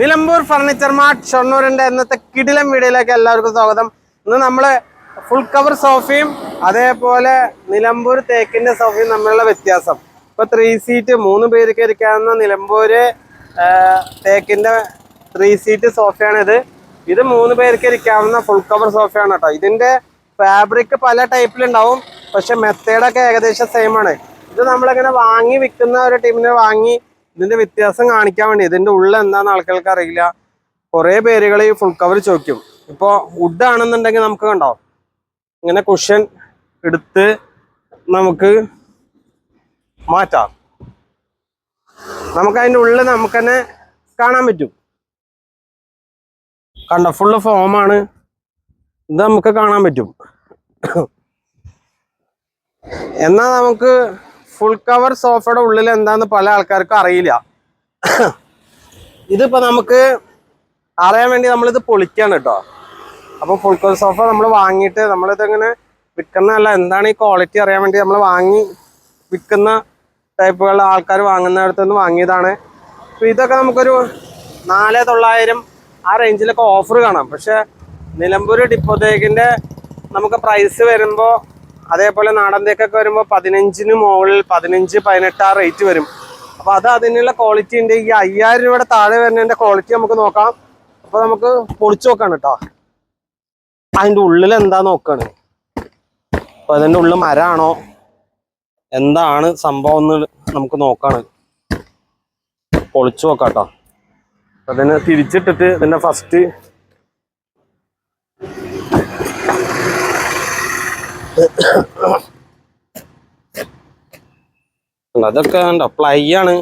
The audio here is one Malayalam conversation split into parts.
നിലമ്പൂർ ഫർണിച്ചർ മാർട്ട് ഷൊർണൂരിന്റെ ഇന്നത്തെ കിടിലം വീഡിയോയിലേക്ക് എല്ലാവർക്കും സ്വാഗതം. ഇന്ന് നമ്മൾ ഫുൾ കവർ സോഫയും അതേപോലെ നിലമ്പൂർ തേക്കിന്റെ സോഫയും തമ്മിലുള്ള വ്യത്യാസം. ഇപ്പൊ ത്രീ സീറ്റ് മൂന്ന് പേർക്ക് ഇരിക്കാവുന്ന നിലമ്പൂര് തേക്കിന്റെ ത്രീ സീറ്റ് സോഫയാണ് ഇത് ഇത് മൂന്ന് പേർക്ക് ഇരിക്കാവുന്ന ഫുൾ കവർ സോഫയാണ് കേട്ടോ ഇതിന്റെ ഫാബ്രിക് പല ടൈപ്പിലുണ്ടാവും പക്ഷെ മെത്തേഡൊക്കെ ഏകദേശം സെയിം ആണ്. ഇത് നമ്മളിങ്ങനെ വാങ്ങി വിൽക്കുന്ന ഒരു ടീമിനെ വാങ്ങി ഇതിന്റെ വ്യത്യാസം കാണിക്കാൻ വേണ്ടി ഇതിന്റെ ഉള്ളിൽ എന്താന്ന് ആൾക്കാർക്ക് അറിയില്ല. കുറെ പേരുകൾ ഈ ഫുൾ കവർ ചോദിക്കും. ഇപ്പൊ വുഡ് ആണെന്നുണ്ടെങ്കിൽ നമുക്ക് കണ്ടോ? ഇങ്ങനെ കുഷൻ എടുത്ത് നമുക്ക് മാറ്റാം. നമുക്ക് അതിന്റെ ഉള്ളിൽ നമുക്ക് തന്നെ കാണാൻ പറ്റും. കണ്ടോ? ഫുള്ള് ഫോമാണ് ഇത് നമുക്ക് കാണാൻ പറ്റും. എന്നാ നമുക്ക് ഫുൾ കവർ സോഫയുടെ ഉള്ളിൽ എന്താന്ന് പല ആൾക്കാർക്കും അറിയില്ല. ഇതിപ്പോ നമുക്ക് അറിയാൻ വേണ്ടി നമ്മളിത് പൊളിക്കാണ് കേട്ടോ അപ്പൊ ഫുൾ കവർ സോഫ നമ്മൾ വാങ്ങിയിട്ട് നമ്മളിത് ഇങ്ങനെ വിൽക്കുന്നതല്ല എന്താണ് ഈ ക്വാളിറ്റി അറിയാൻ വേണ്ടി നമ്മൾ വാങ്ങി വിൽക്കുന്ന ടൈപ്പുകളുടെ ആൾക്കാർ വാങ്ങുന്നിടത്ത് നിന്ന് വാങ്ങിയതാണ്. അപ്പൊ ഇതൊക്കെ നമുക്കൊരു നാല് തൊള്ളായിരം ആ റേഞ്ചിലൊക്കെ ഓഫർ കാണാം. പക്ഷെ നിലമ്പൂർ ഡിപ്പോത്തേക്കിന്റെ നമുക്ക് പ്രൈസ് വരുമ്പോൾ അതേപോലെ നാടൻ തേക്കൊക്കെ വരുമ്പോൾ പതിനഞ്ചിന് മുകളിൽ പതിനഞ്ച് പതിനെട്ട് ആ റേറ്റ് വരും. അപ്പോൾ അത് അതിനുള്ള ക്വാളിറ്റി ഉണ്ട്. ഈ അയ്യായിരം രൂപയുടെ താഴെ വരുന്നതിന്റെ ക്വാളിറ്റി നമുക്ക് നോക്കാം. അപ്പോൾ നമുക്ക് പൊളിച്ചു നോക്കാണ് കേട്ടോ അതിന്റെ ഉള്ളിൽ എന്താ നോക്കാണ്? അപ്പോൾ അതിന്റെ ഉള്ളിൽ മരാണോ? എന്താണ് സംഭവം എന്ന് നമുക്ക് നോക്കാണ്. പൊളിച്ചു നോക്കാം കേട്ടോ അതിനെ തിരിച്ചിട്ടിട്ട് ഇതിന്റെ ഫസ്റ്റ് അതൊക്കെ ഉണ്ടോ പ്ലൈ ആണ്.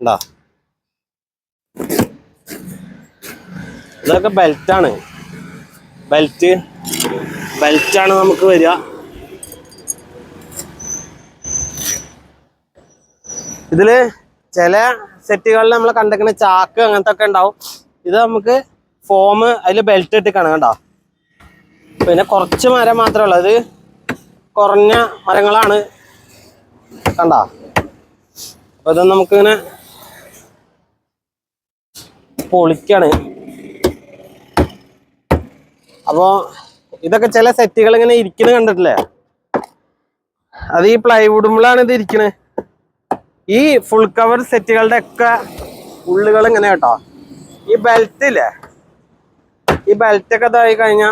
എന്താ ഇതൊക്കെ ബെൽറ്റ് ആണ്. ബെൽറ്റ് ബെൽറ്റ് ആണ് നമുക്ക് വരിക. ഇതിൽ ചില സെറ്റുകളിൽ നമ്മൾ കണ്ടിരിക്കുന്ന ചാക്ക് അങ്ങനത്തെ ഒക്കെ ഉണ്ടാവും. ഇത് നമുക്ക് ഫോം അതിൽ ബെൽറ്റ് ഇട്ടിക്കാണ് കണ്ടോ? പിന്നെ കുറച്ച് മരം മാത്രമേ ഉള്ളൂ. അത് കുറഞ്ഞ മരങ്ങളാണ്. കണ്ട? അപ്പൊ ഇത് നമുക്കിങ്ങനെ പൊളിക്കാണ്. അപ്പോ ഇതൊക്കെ ചില സെറ്റുകൾ ഇങ്ങനെ ഇരിക്കുന്നത് കണ്ടിട്ടില്ലേ? അത് ഈ പ്ലൈവുഡുമ്പോഴാണ് ഇത് ഇരിക്കണ്. ഈ ഫുൾ കവർ സെറ്റുകളുടെ ഒക്കെ ഉള്ളുകൾ ഇങ്ങനെ കേട്ടോ. ഈ ബെൽറ്റ് ഇല്ലേ? ഈ ബെൽറ്റൊക്കെ ഇതായി കഴിഞ്ഞാ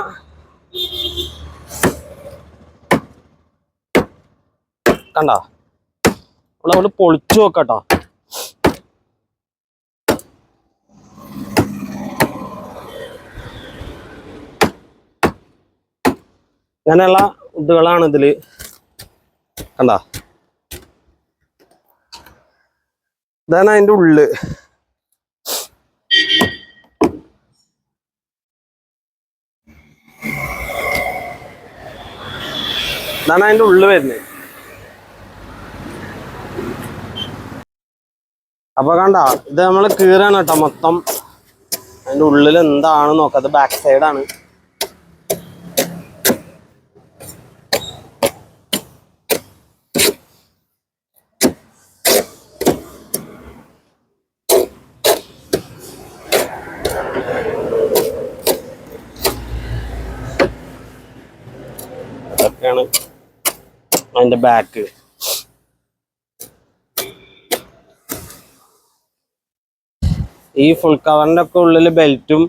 കണ്ടോ? നമ്മളവിടെ പൊളിച്ചു നോക്കട്ടോ. ഇങ്ങനെയുള്ള ഇതുകളാണ് ഇതിൽ. കണ്ടോ? ഇതാണ് അതിന്റെ ഉള്ള്. ഇതാണ് അതിന്റെ ഉള്ളു വരുന്നത്. അപ്പൊ കണ്ട ഇത് നമ്മൾ കീറാണ് കേട്ടോ മൊത്തം. അതിന്റെ ഉള്ളിൽ എന്താണ് നോക്കാം ബാക്ക് സൈഡാണ് അതൊക്കെയാണ് അതിന്റെ ബാക്ക് ഈ ഫുൾ കവറിന്റെ ഒക്കെ ഉള്ളിൽ ബെൽറ്റും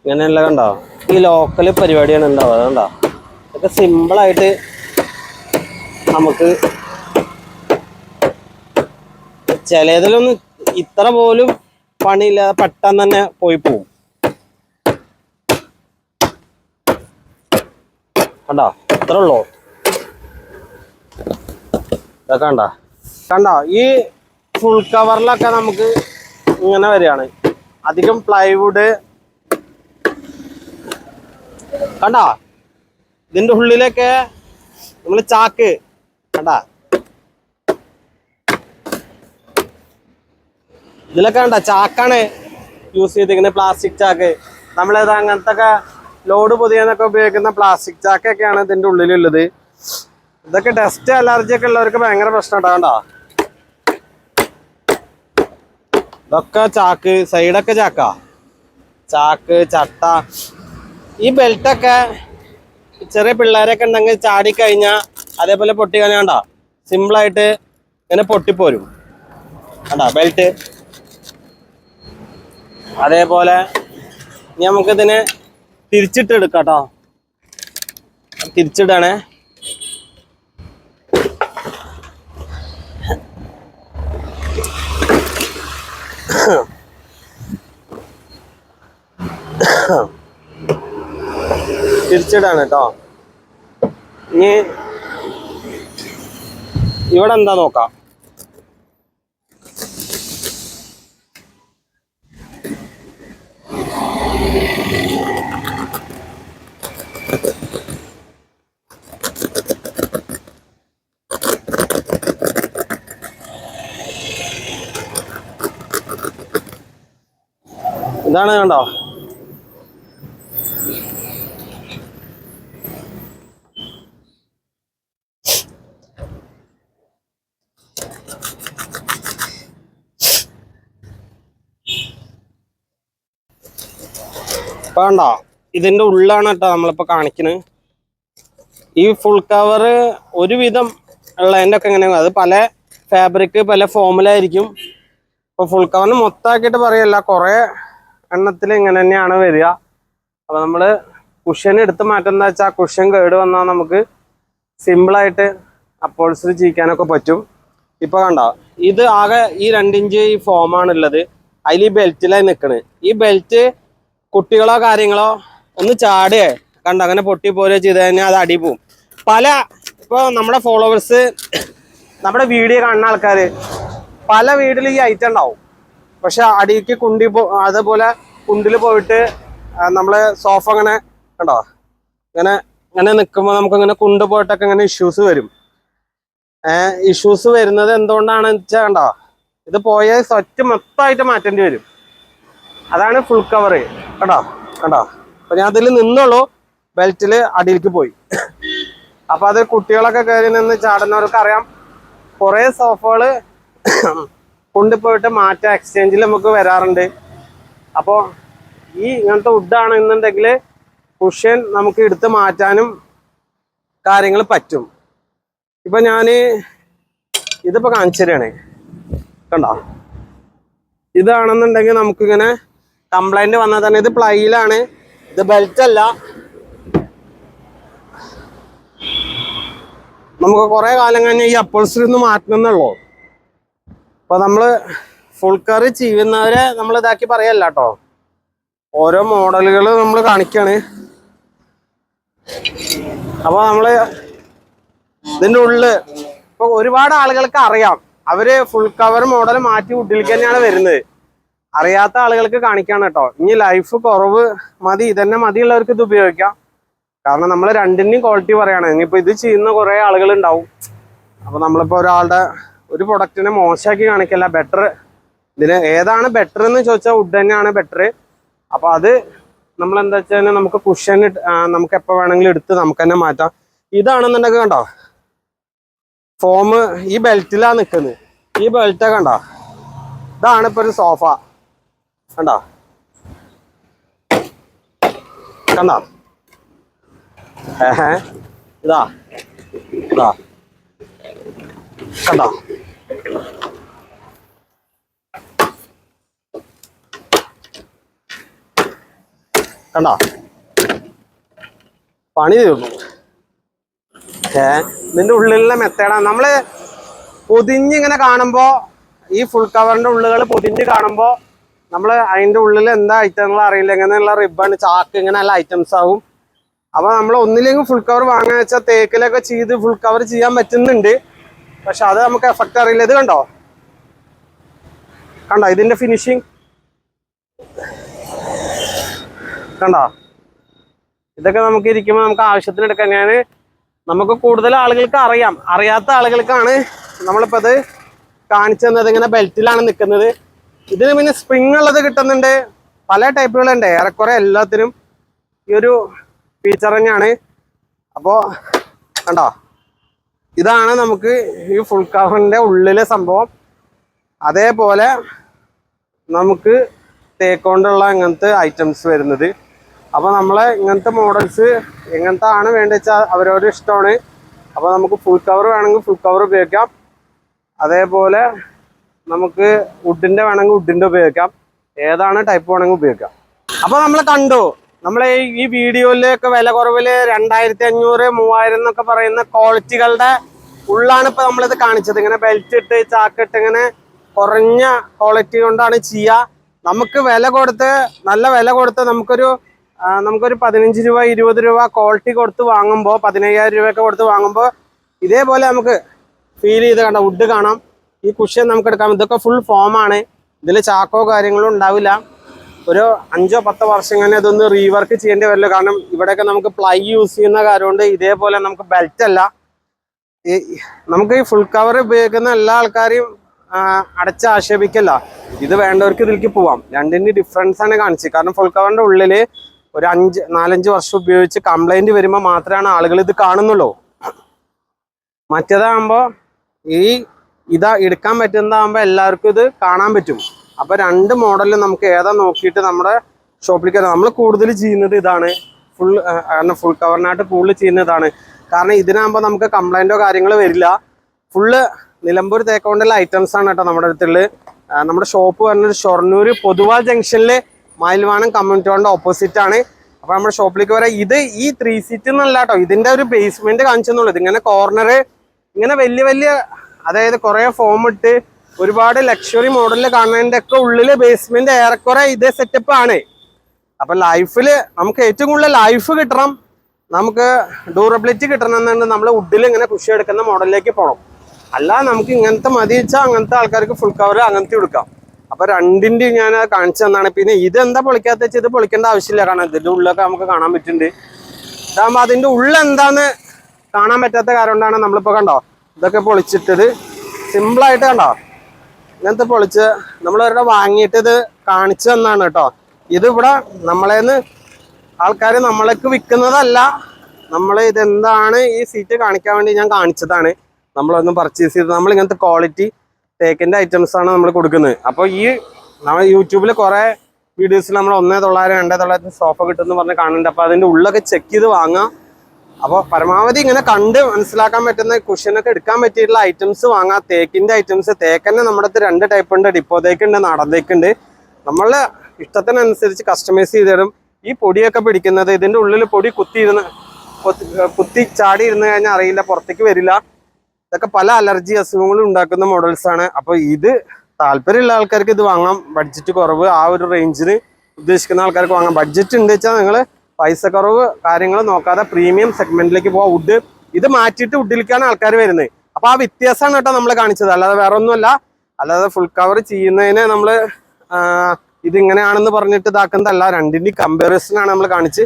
ഇങ്ങനെയുള്ള കണ്ടോ? ഈ ലോക്കൽ പരിപാടിയാണ് ഉണ്ടാവുക അതുകൊണ്ടോ ഇതൊക്കെ സിമ്പിൾ ആയിട്ട് നമുക്ക് ചിലതിലൊന്നും ഇത്ര പോലും പണിയില്ലാതെ പെട്ടെന്ന് തന്നെ പോയി പോവും. കണ്ടോ? ഇത്ര ഉള്ളോ. ഇതൊക്കെ കണ്ടോ? കണ്ടോ? ഈ ഫുൾ കവറിലൊക്കെ നമുക്ക് ഇങ്ങനെ വരികയാണ്. അധികം പ്ലൈവുഡ് കണ്ടാ? ഇതിന്റെ ഉള്ളിലൊക്കെ നമ്മൾ ചാക്ക്. കണ്ടാ? ഇതിലൊക്കെ കണ്ട? ചാക്കാണ് യൂസ് ചെയ്തിരിക്കുന്നത് പ്ലാസ്റ്റിക് ചാക്ക്. നമ്മളത് അങ്ങനത്തെ ലോഡ് പൊതിയാനൊക്കെ ഉപയോഗിക്കുന്ന പ്ലാസ്റ്റിക് ചാക്കൊക്കെയാണ് ഇതിന്റെ ഉള്ളിലുള്ളത്. ഇതൊക്കെ ഡസ്റ്റ് അലർജി ഒക്കെ ഉള്ളവർക്ക് ഭയങ്കര പ്രശ്നം ഉണ്ടാകണ്ട ഇതൊക്കെ ചാക്ക് സൈഡൊക്കെ ചാക്ക? ചാക്ക് ചട്ട. ഈ ബെൽറ്റൊക്കെ ചെറിയ പിള്ളേരൊക്കെ ഉണ്ടെങ്കിൽ ചാടിക്കഴിഞ്ഞാൽ അതേപോലെ പൊട്ടി കഴിഞ്ഞാണ്ട സിമ്പിളായിട്ട് ഇങ്ങനെ പൊട്ടിപ്പോരും. കണ്ടാ ബെൽറ്റ്. അതേപോലെ ഇനി നമുക്കിതിനെ തിരിച്ചിട്ട് എടുക്കാം കേട്ടോ തിരിച്ചിടണേ. തിരിച്ചിടാണ് കേട്ടോ ഇനി ഇവിടെ എന്താ നോക്കാം? ഇതാണ് കണ്ടോ? ഇപ്പൊ കണ്ടോ? ഇതിന്റെ ഉള്ളാണ് കേട്ടോ നമ്മളിപ്പോ കാണിക്കുന്നത് ഈ ഫുൾ കവർ ഒരുവിധം ഉള്ളതിന്റെ ഒക്കെ എങ്ങനെയാണ് അത് പല ഫാബ്രിക് പല ഫോമിലായിരിക്കും ഇപ്പൊ ഫുൾ കവറിന് മൊത്തമാക്കിയിട്ട് പറയല്ല കുറെ എണ്ണത്തിൽ ഇങ്ങനെ തന്നെയാണ് വരിക. അപ്പൊ നമ്മൾ കുഷ്യൻ എടുത്ത് മാറ്റുന്ന വെച്ചാൽ കുഷ്യൻ കേട് വന്നാൽ നമുക്ക് സിമ്പിളായിട്ട് അപ്പോൾസിൽ ചെയ്യിക്കാനൊക്കെ പറ്റും. ഇപ്പൊ കണ്ട ഇത് ആകെ ഈ രണ്ടിഞ്ച് ഈ ഫോമാണ് ഉള്ളത് അതിൽ ഈ ബെൽറ്റിലായി നിൽക്കണ് ഈ ബെൽറ്റ് കുട്ടികളോ കാര്യങ്ങളോ ഒന്ന് ചാടുകയെ കണ്ട അങ്ങനെ പൊട്ടി പോരുകയോ ചെയ്ത് കഴിഞ്ഞാൽ അത് അടി പോവും. പല ഇപ്പോൾ നമ്മുടെ ഫോളോവേഴ്സ് നമ്മുടെ വീഡിയോ കാണുന്ന ആൾക്കാർ പല വീട്ടിൽ ഈ ഐറ്റം ഉണ്ടാവും. പക്ഷെ അടിക്ക് കുണ്ടി പോ അതേപോലെ കുണ്ടിൽ പോയിട്ട് നമ്മളെ സോഫ അങ്ങനെ കണ്ടോ? ഇങ്ങനെ ഇങ്ങനെ നിൽക്കുമ്പോൾ നമുക്ക് ഇങ്ങനെ കുണ്ട് പോയിട്ടൊക്കെ ഇങ്ങനെ ഇഷ്യൂസ് വരും. ഇഷ്യൂസ് വരുന്നത് എന്തുകൊണ്ടാണെന്ന് വെച്ചാൽ കണ്ടോ? ഇത് പോയ സ്വറ്റ് മൊത്തമായിട്ട് മാറ്റേണ്ടി വരും. അതാണ് ഫുൾ കവർ കണ്ടോ? കണ്ടോ? അപ്പൊ ഞാൻ അതിൽ നിന്നുള്ളൂ. ബെൽറ്റിൽ അടിയിലേക്ക് പോയി. അപ്പൊ അത് കുട്ടികളൊക്കെ കയറി നിന്ന് ചാടുന്നവർക്ക് അറിയാം. കുറെ സോഫകൾ കൊണ്ടുപോയിട്ട് മാറ്റ എക്സ്ചേഞ്ചിൽ നമുക്ക് വരാറുണ്ട്. അപ്പോൾ ഈ ഇങ്ങനത്തെ വുഡാണ് എന്നുണ്ടെങ്കിൽ കുഷ്യൻ നമുക്ക് എടുത്ത് മാറ്റാനും കാര്യങ്ങൾ പറ്റും. ഇപ്പം ഞാൻ ഇതിപ്പോൾ കാണിച്ചു കണ്ടോ? ഇതാണെന്നുണ്ടെങ്കിൽ നമുക്കിങ്ങനെ കംപ്ലൈന്റ് വന്നാൽ തന്നെ ഇത് പ്ലൈയിലാണ് ഇത് ബെൽറ്റ് അല്ല. നമുക്ക് കുറേ കാലം കഴിഞ്ഞാൽ ഈ അപ്പോൾസിൽ നിന്ന് മാറ്റണം എന്നുള്ളൂ. അപ്പൊ നമ്മൾ ഫുൾ കറി ചെയ്യുന്നവരെ നമ്മൾ ഇതാക്കി പറയല്ല കേട്ടോ ഓരോ മോഡലുകൾ നമ്മൾ കാണിക്കാണ്. അപ്പൊ നമ്മൾ ഇതിന്റെ ഉള്ളിൽ ഇപ്പൊ ഒരുപാട് ആളുകൾക്ക് അറിയാം. അവർ ഫുൾ കവർ മോഡൽ മാറ്റി വീട്ടിലേക്ക് തന്നെയാണ് വരുന്നത്. അറിയാത്ത ആളുകൾക്ക് കാണിക്കാണ് കേട്ടോ ഇനി ലൈഫ് കുറവ് മതി ഇതന്നെ മതിയുള്ളവർക്ക് ഇത് ഉപയോഗിക്കാം. കാരണം നമ്മൾ രണ്ടിന്റെയും ക്വാളിറ്റി പറയാണ്. ഇനിയിപ്പോ ഇത് ചെയ്യുന്ന കുറേ ആളുകൾ ഉണ്ടാവും അപ്പൊ നമ്മളിപ്പോ ഒരാളുടെ ഒരു പ്രൊഡക്റ്റിനെ മോശമാക്കി കാണിക്കല്ല ബെറ്റർ ഇതിന് ഏതാണ് ബെറ്റർ എന്ന് ചോദിച്ചാൽ വുഡ് തന്നെയാണ് ബെറ്റർ അപ്പൊ അത് നമ്മൾ എന്താ വെച്ചാൽ നമുക്ക് കുഷൻ നമുക്ക് എപ്പോ വേണമെങ്കിലും എടുത്ത് നമുക്ക് തന്നെ മാറ്റാം. ഇതാണെന്നുണ്ടെങ്കിൽ കണ്ടോ? ഫോം ഈ ബെൽറ്റിലാണ് നിൽക്കുന്നത് ഈ ബെൽറ്റ് കണ്ടോ? ഇതാണ് ഇപ്പൊ ഒരു സോഫ കണ്ടോ? കണ്ടോ? ഏഹ് ഇതാ. ഇതാ. കണ്ടോ? കണ്ടോ? പണി തീർന്നു. ഏ ഇതിന്റെ ഉള്ളിലുള്ള മെത്തേഡാണ് നമ്മൾ പൊതിഞ്ഞിങ്ങനെ കാണുമ്പോ ഈ ഫുൾ കവറിന്റെ ഉള്ളുകൾ പൊതിഞ്ഞ് കാണുമ്പോ നമ്മൾ അതിന്റെ ഉള്ളിൽ എന്താ ഐറ്റങ്ങൾ അറിയില്ല. ഇങ്ങനെയുള്ള റിബൺ ചാക്ക് ഇങ്ങനെയുള്ള ഐറ്റംസ് ആവും. അപ്പൊ നമ്മൾ ഒന്നില്ലെങ്കിൽ ഫുൾ കവർ വാങ്ങാന്ന് വെച്ചാൽ തേക്കിലൊക്കെ ചെയ്ത് ഫുൾ കവർ ചെയ്യാൻ പറ്റുന്നുണ്ട്. പക്ഷെ അത് നമുക്ക് എഫക്റ്റ് അറിയില്ല. ഇത് കണ്ടോ? കണ്ടോ? ഇതിന്റെ ഫിനിഷിങ് കണ്ടോ? ഇതൊക്കെ നമുക്ക് ഇരിക്കുമ്പോൾ നമുക്ക് ആവശ്യത്തിന് എടുക്കാം. ഞാൻ നമുക്ക് കൂടുതൽ ആളുകൾക്ക് അറിയാം. അറിയാത്ത ആളുകൾക്കാണ് നമ്മളിപ്പോൾ അത് കാണിച്ചു തന്നത്. ഇങ്ങനെ ബെൽറ്റിലാണ് നിൽക്കുന്നത്. ഇതിന് പിന്നെ സ്പ്രിങ് ഉള്ളത് കിട്ടുന്നുണ്ട്. പല ടൈപ്പുകളുണ്ട് ഏറെക്കുറെ എല്ലാത്തിനും ഈ ഒരു ഫീച്ചർ തന്നെയാണ്. അപ്പോൾ കണ്ടോ? ഇതാണ് നമുക്ക് ഈ ഫുൾ കവറിന്റെ ഉള്ളിലെ സംഭവം. അതേപോലെ നമുക്ക് തേക്കൊണ്ടുള്ള അങ്ങനത്തെ ഐറ്റംസ് വരുന്നത്. അപ്പോൾ നമ്മളെ ഇങ്ങനത്തെ മോഡൽസ് എങ്ങനത്തെ ആണ് വേണ്ടത് വെച്ചാൽ അവരവരുടെ ഇഷ്ടമാണ്. അപ്പോൾ നമുക്ക് ഫുൾ കവർ വേണമെങ്കിൽ ഫുൾ കവർ ഉപയോഗിക്കാം. അതേപോലെ നമുക്ക് വുഡിന്റെ വേണമെങ്കിൽ വുഡിന്റെ ഉപയോഗിക്കാം. ഏതാണ് ടൈപ്പ് വേണമെങ്കിൽ ഉപയോഗിക്കാം. അപ്പോൾ നമ്മൾ കണ്ടു നമ്മളെ ഈ- വീഡിയോയിലൊക്കെ വില കുറവിൽ രണ്ടായിരത്തി അഞ്ഞൂറ് മൂവായിരം എന്നൊക്കെ പറയുന്ന ക്വാളിറ്റികളുടെ ഉള്ളാണ് ഇപ്പോൾ നമ്മളിത് കാണിച്ചത്. ഇങ്ങനെ ബെൽറ്റ് ഇട്ട് ചാക്കിട്ട് ഇങ്ങനെ കുറഞ്ഞ ക്വാളിറ്റി കൊണ്ടാണ് ചെയ്യുക നമുക്ക് വില കൊടുത്ത് നല്ല വില കൊടുത്ത് നമുക്കൊരു നമുക്കൊരു പതിനഞ്ച് രൂപ ഇരുപത് രൂപ ക്വാളിറ്റി കൊടുത്ത് വാങ്ങുമ്പോൾ പതിനയ്യായിരം രൂപയൊക്കെ കൊടുത്ത് വാങ്ങുമ്പോൾ ഇതേപോലെ നമുക്ക് ഫീൽ ചെയ്ത് കണ്ട വുഡ് കാണാം. ഈ കുഷ്യൻ നമുക്ക് എടുക്കാം. ഇതൊക്കെ ഫുൾ ഫോമാണ് ഇതിൽ ചാക്കോ കാര്യങ്ങളും ഉണ്ടാവില്ല. ഒരു അഞ്ചോ പത്തോ വർഷം ഇങ്ങനെ ഇതൊന്ന് റീവർക്ക് ചെയ്യേണ്ടി വരില്ല. കാരണം ഇവിടെയൊക്കെ നമുക്ക് പ്ലൈ യൂസ് ചെയ്യുന്ന കാര്യമുണ്ട്. ഇതേപോലെ നമുക്ക് ബെൽറ്റ് അല്ല. നമുക്ക് ഈ ഫുൾ കവർ ഉപയോഗിക്കുന്ന എല്ലാ ആൾക്കാരെയും അടച്ച് ആക്ഷേപിക്കല്ല. ഇത് വേണ്ടവർക്ക് ഇതിലേക്ക് പോവാം. രണ്ടിന്റെ ഡിഫറൻസ് ആണ് കാണിച്ചത്. കാരണം ഫുൾ കവറിന്റെ ഉള്ളിൽ ഒരു അഞ്ച് നാലഞ്ച് വർഷം ഉപയോഗിച്ച് കംപ്ലൈന്റ് വരുമ്പോൾ മാത്രമാണ് ആളുകൾ ഇത് കാണുന്നുള്ളൂ. മറ്റേതാകുമ്പോൾ ഈ ഇതാ എടുക്കാൻ പറ്റുന്നതാകുമ്പോൾ എല്ലാവർക്കും ഇത് കാണാൻ പറ്റും. അപ്പോൾ രണ്ട് മോഡലും നമുക്ക് ഏതാ നോക്കിയിട്ട് നമ്മുടെ ഷോപ്പിലേക്ക് നമ്മൾ കൂടുതൽ ചെയ്യുന്നത് ഇതാണ്. ഫുൾ കാരണം ഫുൾ കവറിനായിട്ട് കൂടുതൽ ചെയ്യുന്ന ഇതാണ്. കാരണം ഇതിനാകുമ്പോൾ നമുക്ക് കംപ്ലൈന്റോ കാര്യങ്ങളോ വരില്ല. ഫുള്ള് നിലമ്പൂർ തേക്കൊണ്ടുള്ള ഐറ്റംസ് ആണ് കേട്ടോ നമ്മുടെ അടുത്തുള്ളത്. നമ്മുടെ ഷോപ്പ് പറഞ്ഞൊരു ഷൊർണൂർ പൊതുവാൾ ജംഗ്ഷനിൽ മയിൽവാനം കമ്മ്യൂണിറ്റി ഹോളിന്റെ ഓപ്പോസിറ്റ് ആണ്. അപ്പൊ നമ്മുടെ ഷോപ്പിലേക്ക് വരാം. ഇത് ഈ ത്രീ സീറ്റ് എന്നല്ല കേട്ടോ ഇതിന്റെ ഒരു ബേസ്മെന്റ് കാണിച്ചെന്നുള്ളൂ. ഇങ്ങനെ കോർണർ ഇങ്ങനെ വലിയ വലിയ അതായത് കുറെ ഫോം ഇട്ട് ഒരുപാട് ലക്ഷറി മോഡലിൽ കാണുന്നതിന്റെ ഒക്കെ ഉള്ളിൽ ബേസ്മെന്റ് ഏറെക്കുറെ ഇതേ സെറ്റപ്പ് ആണ്. അപ്പൊ ലൈഫിൽ നമുക്ക് ഏറ്റവും കൂടുതൽ ലൈഫ് കിട്ടണം. നമുക്ക് ഡ്യൂറബിലിറ്റി കിട്ടണം എന്നുണ്ടെങ്കിൽ നമ്മൾ വുഡിൽ ഇങ്ങനെ കൃഷി എടുക്കുന്ന മോഡലിലേക്ക് പോകണം അല്ല നമുക്ക് ഇങ്ങനത്തെ മതി വെച്ചാൽ അങ്ങനത്തെ ആൾക്കാർക്ക് ഫുൾ കവർ അങ്ങനത്തെ കൊടുക്കാം. അപ്പൊ രണ്ടിന്റെ ഞാൻ കാണിച്ചു തന്നാണ്. പിന്നെ ഇതെന്താ പൊളിക്കാത്ത വെച്ചാൽ ഇത് പൊളിക്കേണ്ട ആവശ്യമില്ല. കാരണം ഇതിന്റെ ഉള്ളിലൊക്കെ നമുക്ക് കാണാൻ പറ്റുന്നുണ്ട്. ഇതാകുമ്പോ അതിന്റെ ഉള്ളിൽ എന്താന്ന് കാണാൻ പറ്റാത്ത കാരണം കൊണ്ടാണ് നമ്മളിപ്പോ കണ്ടോ? ഇതൊക്കെ പൊളിച്ചിട്ടത് സിമ്പിൾ ആയിട്ട് കണ്ടോ? ഇങ്ങനത്തെ പൊളിച്ച് നമ്മളവരുടെ വാങ്ങിയിട്ട് ഇത് കാണിച്ചു തന്നാണ് കേട്ടോ. ഇതിവിടെ നമ്മളേന്ന് ആൾക്കാർ നമ്മളേക്ക് വിൽക്കുന്നതല്ല. നമ്മൾ ഇതെന്താണ് ഈ സീറ്റ് കാണിക്കാൻ വേണ്ടി ഞാൻ കാണിച്ചതാണ്. നമ്മളൊന്ന് പർച്ചേസ് ചെയ്ത് നമ്മൾ ഇങ്ങനത്തെ ക്വാളിറ്റി ഐറ്റംസ് ആണ് നമ്മൾ കൊടുക്കുന്നത്. അപ്പോൾ ഈ നമ്മൾ യൂട്യൂബിൽ കുറേ വീഡിയോസിൽ നമ്മൾ ഒന്നേ തൊള്ളായിരം രണ്ടേ തൊള്ളായിരത്തി സോഫ കിട്ടുമെന്ന് പറഞ്ഞ് കാണുന്നുണ്ട്. അപ്പോൾ അതിന്റെ ഉള്ളൊക്കെ ചെക്ക് ചെയ്ത് വാങ്ങാം. അപ്പോൾ പരമാവധി ഇങ്ങനെ കണ്ട് മനസ്സിലാക്കാൻ പറ്റുന്ന കുഷനൊക്കെ എടുക്കാൻ പറ്റിയിട്ടുള്ള ഐറ്റംസ് വാങ്ങാം. തേക്കിന്റെ ഐറ്റംസ് തേക്കന്നെ നമ്മുടെ അടുത്ത് രണ്ട് ടൈപ്പ് ഉണ്ട്. ഡിപ്പോ തേക്കുണ്ട് നാടൻ തേക്കുണ്ട് നമ്മളെ ഇഷ്ടത്തിനനുസരിച്ച് കസ്റ്റമൈസ് ചെയ്ത് തരും. ഈ പൊടിയൊക്കെ പിടിക്കുന്നത് ഇതിന്റെ ഉള്ളിൽ പൊടി കുത്തിയിരുന്ന് കുത്തി ചാടി ഇരുന്ന് കഴിഞ്ഞാൽ അറിയില്ല പുറത്തേക്ക് വരില്ല. ഇതൊക്കെ പല അലർജി അസുഖങ്ങളും ഉണ്ടാക്കുന്ന മോഡൽസ് ആണ്. അപ്പൊ ഇത് താല്പര്യമുള്ള ആൾക്കാർക്ക് ഇത് വാങ്ങാം ബഡ്ജറ്റ് കുറവ് ആ ഒരു റേഞ്ചിന് ഉദ്ദേശിക്കുന്ന ആൾക്കാർക്ക് വാങ്ങാം. ബഡ്ജറ്റ് ഉണ്ട് വെച്ചാൽ നിങ്ങൾ പൈസ കുറവ് കാര്യങ്ങൾ നോക്കാതെ പ്രീമിയം സെഗ്മെന്റിലേക്ക് പോവാം. വുഡ് ഇത് മാറ്റിയിട്ട് വുഡിലേക്കാണ് ആൾക്കാർ വരുന്നത്. അപ്പൊ ആ വ്യത്യാസമാണ് കേട്ടോ നമ്മൾ കാണിച്ചത്. അല്ലാതെ വേറെ ഒന്നുമല്ല അല്ലാതെ ഫുൾ കവർ ചെയ്യുന്നതിനെ നമ്മൾ ഇതിങ്ങനെയാണെന്ന് പറഞ്ഞിട്ട് ഇതാക്കുന്നതല്ല. രണ്ടിന്റെ കമ്പാരിസൺ ആണ് നമ്മൾ കാണിച്ച്.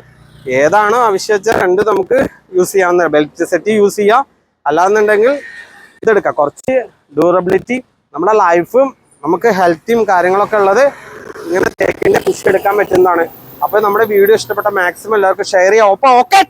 ഏതാണോ ആവശ്യം വെച്ചാൽ രണ്ട് നമുക്ക് യൂസ് ചെയ്യാവുന്ന ബെൽറ്റ് സെറ്റ് യൂസ് ചെയ്യാം. അല്ലാന്നുണ്ടെങ്കിൽ ഇതെടുക്കാം. കുറച്ച് ഡ്യൂറബിലിറ്റി നമ്മുടെ ലൈഫും നമുക്ക് ഹെൽത്തിയും കാര്യങ്ങളൊക്കെ ഉള്ളത് ഇങ്ങനെ തേക്കിന്റെ കൃഷി എടുക്കാൻ പറ്റുന്നതാണ്. അപ്പോൾ നമ്മുടെ വീഡിയോ ഇഷ്ടപ്പെട്ട മാക്സിമം എല്ലാവർക്കും ഷെയർ ചെയ്യാം. ഒപ്പം ഓക്കെ